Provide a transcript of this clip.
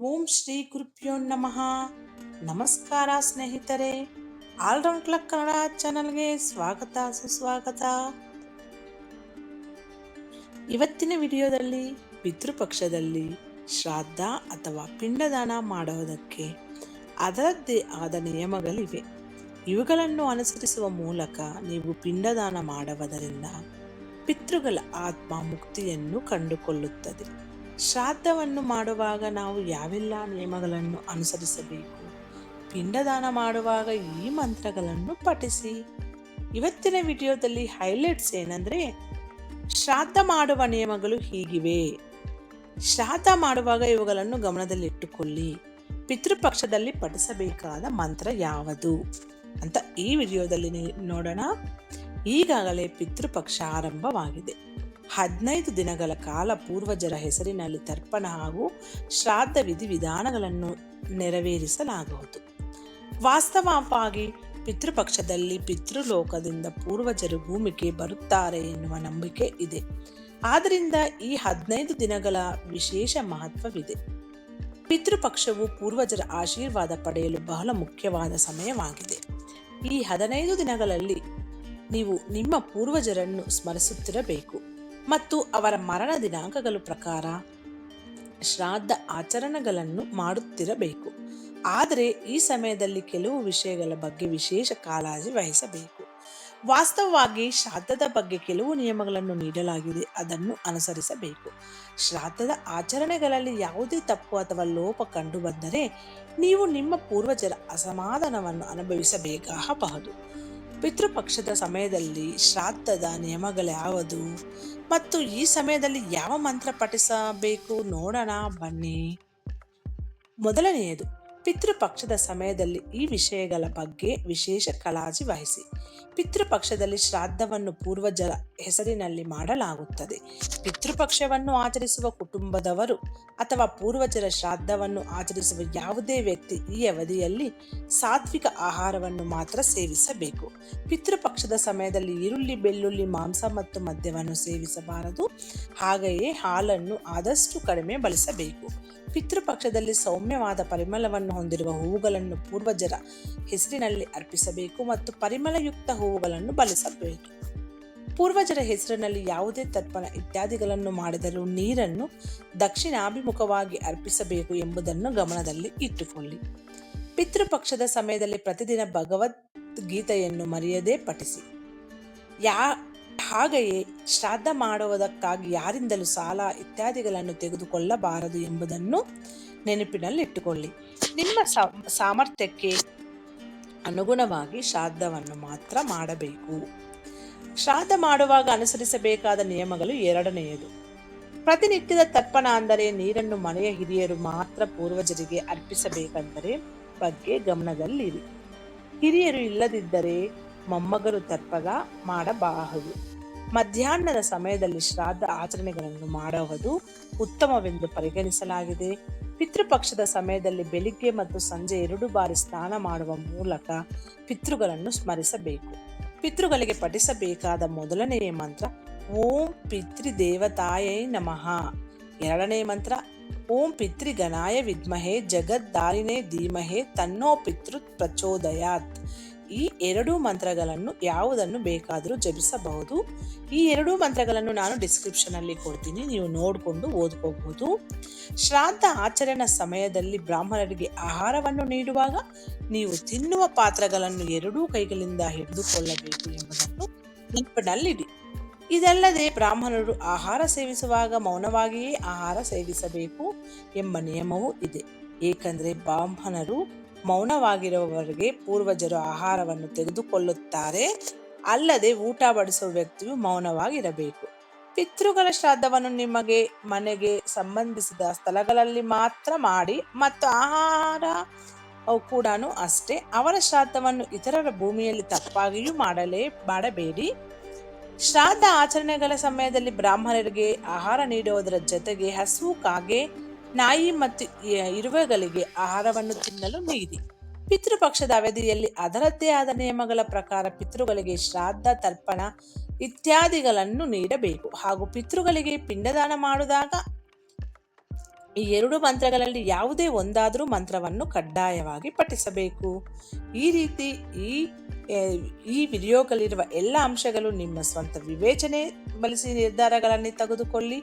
ಓಂ ಶ್ರೀ ಗುರುಭ್ಯೋ ನಮಃ. ನಮಸ್ಕಾರ ಸ್ನೇಹಿತರೆ, ಆಲ್ರೌಂಡ್ ಕ್ಲಕ್ ಕನ್ನಡ ಚಾನಲ್ಗೆ ಸ್ವಾಗತ, ಸುಸ್ವಾಗತ. ಇವತ್ತಿನ ವಿಡಿಯೋದಲ್ಲಿ ಪಿತೃಪಕ್ಷದಲ್ಲಿ ಶ್ರಾದ್ದ ಅಥವಾ ಪಿಂಡದಾನ ಮಾಡುವುದಕ್ಕೆ ಅದರದ್ದೇ ಆದ ನಿಯಮಗಳಿವೆ. ಇವುಗಳನ್ನು ಅನುಸರಿಸುವ ಮೂಲಕ ನೀವು ಪಿಂಡದಾನ ಮಾಡುವುದರಿಂದ ಪಿತೃಗಳ ಆತ್ಮ ಮುಕ್ತಿಯನ್ನು ಕಂಡುಕೊಳ್ಳುತ್ತದೆ. ಶ್ರಾದ್ದವನ್ನು ಮಾಡುವಾಗ ನಾವು ಯಾವೆಲ್ಲ ನಿಯಮಗಳನ್ನು ಅನುಸರಿಸಬೇಕು? ಪಿಂಡದಾನ ಮಾಡುವಾಗ ಈ ಮಂತ್ರಗಳನ್ನು ಪಠಿಸಿ. ಇವತ್ತಿನ ವಿಡಿಯೋದಲ್ಲಿ ಹೈಲೈಟ್ಸ್ ಏನಂದ್ರೆ, ಶ್ರಾದ್ದ ಮಾಡುವ ನಿಯಮಗಳು ಹೀಗಿವೆ. ಶ್ರಾದ್ದ ಮಾಡುವಾಗ ಇವುಗಳನ್ನು ಗಮನದಲ್ಲಿಟ್ಟುಕೊಳ್ಳಿ. ಪಿತೃಪಕ್ಷದಲ್ಲಿ ಪಠಿಸಬೇಕಾದ ಮಂತ್ರ ಯಾವುದು ಅಂತ ಈ ವಿಡಿಯೋದಲ್ಲಿ ನೋಡೋಣ. ಈಗಾಗಲೇ ಪಿತೃಪಕ್ಷ ಆರಂಭವಾಗಿದೆ. ಹದಿನೈದು ದಿನಗಳ ಕಾಲ ಪೂರ್ವಜರ ಹೆಸರಿನಲ್ಲಿ ತರ್ಪಣ ಹಾಗೂ ಶ್ರಾದ್ದ ವಿಧಿವಿಧಾನಗಳನ್ನು ನೆರವೇರಿಸಲಾಗುವುದು. ವಾಸ್ತವವಾಗಿ ಪಿತೃಪಕ್ಷದಲ್ಲಿ ಪಿತೃಲೋಕದಿಂದ ಪೂರ್ವಜರು ಭೂಮಿಗೆ ಬರುತ್ತಾರೆ ಎನ್ನುವ ನಂಬಿಕೆ ಇದೆ. ಆದ್ದರಿಂದ ಈ ಹದಿನೈದು ದಿನಗಳ ವಿಶೇಷ ಮಹತ್ವವಿದೆ. ಪಿತೃಪಕ್ಷವು ಪೂರ್ವಜರ ಆಶೀರ್ವಾದ ಪಡೆಯಲು ಬಹಳ ಮುಖ್ಯವಾದ ಸಮಯವಾಗಿದೆ. ಈ ಹದಿನೈದು ದಿನಗಳಲ್ಲಿ ನೀವು ನಿಮ್ಮ ಪೂರ್ವಜರನ್ನು ಸ್ಮರಿಸುತ್ತಿರಬೇಕು. ಮತ್ತು ಅವರ ಮರಣ ದಿನಾಂಕಗಳ ಪ್ರಕಾರ ಶ್ರಾದ್ದ ಆಚರಣೆಗಳನ್ನು ಮಾಡುತ್ತಿರಬೇಕು. ಆದರೆ ಈ ಸಮಯದಲ್ಲಿ ಕೆಲವು ವಿಷಯಗಳ ಬಗ್ಗೆ ವಿಶೇಷ ಕಾಳಜಿ ವಹಿಸಬೇಕು. ವಾಸ್ತವವಾಗಿ ಶ್ರಾದ್ದದ ಬಗ್ಗೆ ಕೆಲವು ನಿಯಮಗಳನ್ನು ನೀಡಲಾಗಿದೆ, ಅದನ್ನು ಅನುಸರಿಸಬೇಕು. ಶ್ರಾದ್ದದ ಆಚರಣೆಗಳಲ್ಲಿ ಯಾವುದೇ ತಪ್ಪು ಅಥವಾ ಲೋಪ ಕಂಡುಬಂದರೆ ನೀವು ನಿಮ್ಮ ಪೂರ್ವಜರ ಅಸಮಾಧಾನವನ್ನು ಅನುಭವಿಸಬೇಕಾಗಬಹುದು. ಪಿತೃಪಕ್ಷದ ಸಮಯದಲ್ಲಿ ಶ್ರಾದ್ದದ ನಿಯಮಗಳ್ಯಾವುದು ಮತ್ತು ಈ ಸಮಯದಲ್ಲಿ ಯಾವ ಮಂತ್ರ ಪಠಿಸಬೇಕು ನೋಡೋಣ ಬನ್ನಿ. ಮೊದಲನೆಯದು ಪಿತೃಪಕ್ಷದ ಸಮಯದಲ್ಲಿ ಈ ವಿಷಯಗಳ ಬಗ್ಗೆ ವಿಶೇಷ ಕಲಾಜಿ ವಹಿಸಿ. ಪಿತೃಪಕ್ಷದಲ್ಲಿ ಶ್ರಾದ್ದವನ್ನು ಪೂರ್ವಜರ ಹೆಸರಿನಲ್ಲಿ ಮಾಡಲಾಗುತ್ತದೆ. ಪಿತೃಪಕ್ಷವನ್ನು ಆಚರಿಸುವ ಕುಟುಂಬದವರು ಅಥವಾ ಪೂರ್ವಜರ ಶ್ರಾದ್ದವನ್ನು ಆಚರಿಸುವ ಯಾವುದೇ ವ್ಯಕ್ತಿ ಈ ಅವಧಿಯಲ್ಲಿ ಸಾತ್ವಿಕ ಆಹಾರವನ್ನು ಮಾತ್ರ ಸೇವಿಸಬೇಕು. ಪಿತೃಪಕ್ಷದ ಸಮಯದಲ್ಲಿ ಈರುಳ್ಳಿ, ಬೆಳ್ಳುಳ್ಳಿ, ಮಾಂಸ ಮತ್ತು ಮದ್ಯವನ್ನು ಸೇವಿಸಬಾರದು. ಹಾಗೆಯೇ ಹಾಲನ್ನು ಆದಷ್ಟು ಕಡಿಮೆ ಬಳಸಬೇಕು. ಪಿತೃಪಕ್ಷದಲ್ಲಿ ಸೌಮ್ಯವಾದ ಪರಿಮಳವನ್ನು ಹೊಂದಿರುವ ಹೂವುಗಳನ್ನು ಪೂರ್ವಜರ ಹೆಸರಿನಲ್ಲಿ ಅರ್ಪಿಸಬೇಕು ಮತ್ತು ಪರಿಮಳಯುಕ್ತ ಹೂವುಗಳನ್ನು ಬಳಸಬೇಕು. ಪೂರ್ವಜರ ಹೆಸರಿನಲ್ಲಿ ಯಾವುದೇ ತರ್ಪಣ ಇತ್ಯಾದಿಗಳನ್ನು ಮಾಡಿದರೂ ನೀರನ್ನು ದಕ್ಷಿಣಾಭಿಮುಖವಾಗಿ ಅರ್ಪಿಸಬೇಕು ಎಂಬುದನ್ನು ಗಮನದಲ್ಲಿ ಇಟ್ಟುಕೊಳ್ಳಿ. ಪಿತೃಪಕ್ಷದ ಸಮಯದಲ್ಲಿ ಪ್ರತಿದಿನ ಭಗವದ್ಗೀತೆಯನ್ನು ಮರೆಯದೇ ಪಠಿಸಿ. ಯಾ ಹಾಗೆಯೇ ಶ್ರಾದ್ದ ಮಾಡುವುದಕ್ಕಾಗಿ ಯಾರಿಂದಲೂ ಸಾಲ ಇತ್ಯಾದಿಗಳನ್ನು ತೆಗೆದುಕೊಳ್ಳಬಾರದು ಎಂಬುದನ್ನು ನೆನಪಿನಲ್ಲಿಟ್ಟುಕೊಳ್ಳಿ. ನಿಮ್ಮ ಸಾಮರ್ಥ್ಯಕ್ಕೆ ಅನುಗುಣವಾಗಿ ಶ್ರಾದ್ದವನ್ನು ಮಾತ್ರ ಮಾಡಬೇಕು. ಶ್ರಾದ್ದ ಮಾಡುವಾಗ ಅನುಸರಿಸಬೇಕಾದ ನಿಯಮಗಳು ಎರಡನೆಯದು. ಪ್ರತಿನಿತ್ಯದ ತರ್ಪಣ ಅಂದರೆ ನೀರನ್ನು ಮನೆಯ ಹಿರಿಯರು ಮಾತ್ರ ಪೂರ್ವಜರಿಗೆ ಅರ್ಪಿಸಬೇಕೆಂದರೆ ಬಗ್ಗೆ ಗಮನದಲ್ಲಿರಿ. ಹಿರಿಯರು ಇಲ್ಲದಿದ್ದರೆ ಮೊಮ್ಮಗರು ತರ್ಪಗ ಮಾಡಬಾರದು. ಮಧ್ಯಾಹ್ನದ ಸಮಯದಲ್ಲಿ ಶ್ರಾದ್ದ ಆಚರಣೆಗಳನ್ನು ಮಾಡುವುದು ಉತ್ತಮವೆಂದು ಪರಿಗಣಿಸಲಾಗಿದೆ. ಪಿತೃಪಕ್ಷದ ಸಮಯದಲ್ಲಿ ಬೆಳಿಗ್ಗೆ ಮತ್ತು ಸಂಜೆ ಎರಡು ಬಾರಿ ಸ್ನಾನ ಮಾಡುವ ಮೂಲಕ ಪಿತೃಗಳನ್ನು ಸ್ಮರಿಸಬೇಕು. ಪಿತೃಗಳಿಗೆ ಪಠಿಸಬೇಕಾದ ಮೊದಲನೆಯ ಮಂತ್ರ, ಓಂ ಪಿತೃದೇವತಾಯೈ ನಮಃ. ಎರಡನೇ ಮಂತ್ರ, ಓಂ ಪಿತೃಗಣಾಯ ವಿದ್ಮಹೇ ಜಗದ್ದಾರಿನೇ ಧೀಮಹೆ ತನ್ನೋ ಪಿತೃ ಪ್ರಚೋದಯಾತ್ ಈ ಎರಡೂ ಮಂತ್ರಗಳನ್ನು ಯಾವುದನ್ನು ಬೇಕಾದರೂ ಜಪಿಸಬಹುದು. ಈ ಎರಡೂ ಮಂತ್ರಗಳನ್ನು ನಾನು ಡಿಸ್ಕ್ರಿಪ್ಷನ್ ಅಲ್ಲಿ ಕೊಡ್ತೀನಿ. ನೀವು ನೋಡಿಕೊಂಡು ಓದ್ಕೋಬಹುದು. ಶ್ರಾದ್ದ ಆಚರಣೆ ಸಮಯದಲ್ಲಿ ಬ್ರಾಹ್ಮಣರಿಗೆ ಆಹಾರವನ್ನು ನೀಡುವಾಗ ನೀವು ತಿನ್ನುವ ಪಾತ್ರಗಳನ್ನು ಎರಡೂ ಕೈಗಳಿಂದ ಹಿಡಿದುಕೊಳ್ಳಬೇಕು ಎಂಬುದನ್ನು ನೆನಪಿನಲ್ಲಿಡಿ. ಇದಲ್ಲದೆ ಬ್ರಾಹ್ಮಣರು ಆಹಾರ ಸೇವಿಸುವಾಗ ಮೌನವಾಗಿಯೇ ಆಹಾರ ಸೇವಿಸಬೇಕು ಎಂಬ ನಿಯಮವೂ ಇದೆ. ಏಕೆಂದರೆ ಬ್ರಾಹ್ಮಣರು ಮೌನವಾಗಿರುವವರೆಗೆ ಪೂರ್ವಜರು ಆಹಾರವನ್ನು ತೆಗೆದುಕೊಳ್ಳುತ್ತಾರೆ. ಅಲ್ಲದೆ ಊಟ ಬಡಿಸುವ ವ್ಯಕ್ತಿಯು ಮೌನವಾಗಿರಬೇಕು. ಪಿತೃಗಳ ಶ್ರಾದ್ದವನ್ನು ನಿಮಗೆ ಮನೆಗೆ ಸಂಬಂಧಿಸಿದ ಸ್ಥಳಗಳಲ್ಲಿ ಮಾತ್ರ ಮಾಡಿ ಮತ್ತು ಆಹಾರ ಕೂಡ ಅಷ್ಟೇ. ಅವರ ಶ್ರಾದ್ದವನ್ನು ಇತರರ ಭೂಮಿಯಲ್ಲಿ ತಪ್ಪಾಗಿಯೂ ಮಾಡಲೇ ಮಾಡಬೇಡಿ. ಶ್ರಾದ್ದ ಆಚರಣೆಗಳ ಸಮಯದಲ್ಲಿ ಬ್ರಾಹ್ಮಣರಿಗೆ ಆಹಾರ ನೀಡುವುದರ ಜೊತೆಗೆ ಹಸು, ಕಾಗೆ ನಾಯಿ ಮತ್ತು ಇರುವೆಗಳಿಗೆ ಆಹಾರವನ್ನು ತಿನ್ನಲು ನೀಡಿ ಪಿತೃಪಕ್ಷದ ಅವಧಿಯಲ್ಲಿ ಅದರದ್ದೇ ಆದ ನಿಯಮಗಳ ಪ್ರಕಾರ ಪಿತೃಗಳಿಗೆ ಶ್ರಾದ್ದ, ತರ್ಪಣ ಇತ್ಯಾದಿಗಳನ್ನು ನೀಡಬೇಕು. ಹಾಗೂ ಪಿತೃಗಳಿಗೆ ಪಿಂಡದಾನ ಮಾಡುವಾಗ ಈ ಎರಡು ಮಂತ್ರಗಳಲ್ಲಿ ಯಾವುದೇ ಒಂದಾದರೂ ಮಂತ್ರವನ್ನು ಕಡ್ಡಾಯವಾಗಿ ಪಠಿಸಬೇಕು. ಈ ರೀತಿ ಈ ಈ ವಿಡಿಯೋಗಳಿರುವ ಎಲ್ಲ ಅಂಶಗಳು ನಿಮ್ಮ ಸ್ವಂತ ವಿವೇಚನೆ ಬಳಸಿ ನಿರ್ಧಾರಗಳನ್ನು ತೆಗೆದುಕೊಳ್ಳಿ.